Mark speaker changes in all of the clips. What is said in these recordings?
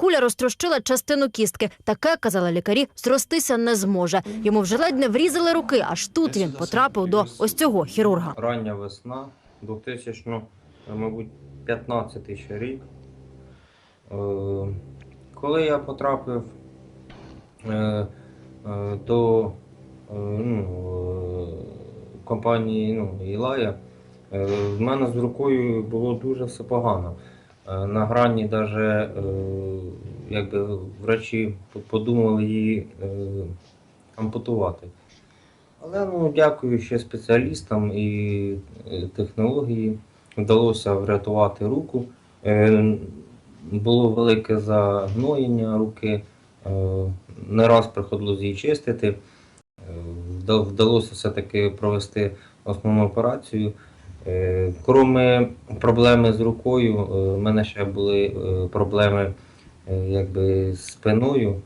Speaker 1: Куля розтрощила частину кістки. Таке, казали лікарі, зростися не зможе. Йому вже ледь не врізали руки, аж тут він потрапив до ось цього хірурга.
Speaker 2: Рання весна, 2000, ну, мабуть, 15 ще рік. Е, Коли я потрапив е, е, до е, ну, е, компанії ну, Ілая, е, в мене з рукою було дуже все погано. Е, На грані навіть якби врачі подумали її е, ампутувати. Але ну, дякуючи спеціалістам і е, технології, вдалося врятувати руку. Е, Було велике загноєння руки, е, не раз приходилось її чистити. Е, Вдалося все-таки провести основну операцію. Е, Кроме проблеми з рукою, е, в мене ще були е, проблеми якби, з спиною.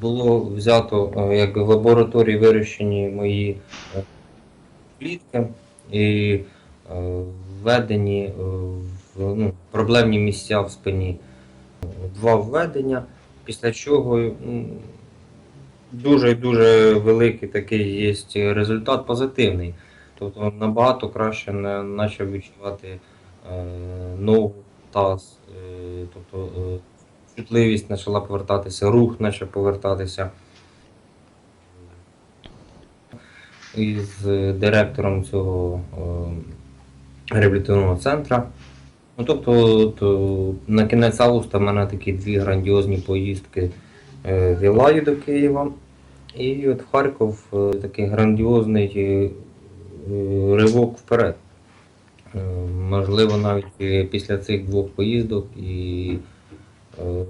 Speaker 2: Було взято якби, в лабораторії вирощені мої клітки і введені в ну, проблемні місця в спині. Два введення, після чого дуже дуже великий такий є результат позитивний. Тобто набагато краще не почав відчувати е, ногу, таз, е, тобто е, чутливість почала повертатися, рух почав повертатися. Із е, директором цього е, реабілітаційного центру. Ну, тобто, то, на кінець августа в мене такі дві грандіозні поїздки е, в Ілаю до Києва. І от в Харків е, такий грандіозний е, е, ривок вперед. Е, Можливо, навіть е, після цих двох поїздок і е,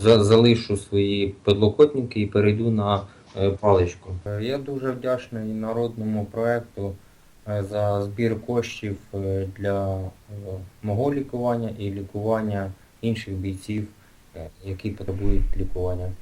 Speaker 2: залишу свої подлокотники і перейду на е, паличку. Е, Я дуже вдячний народному проекту е, за збір коштів е, для е, мого лікування і лікування інших бійців, е, які потребують лікування.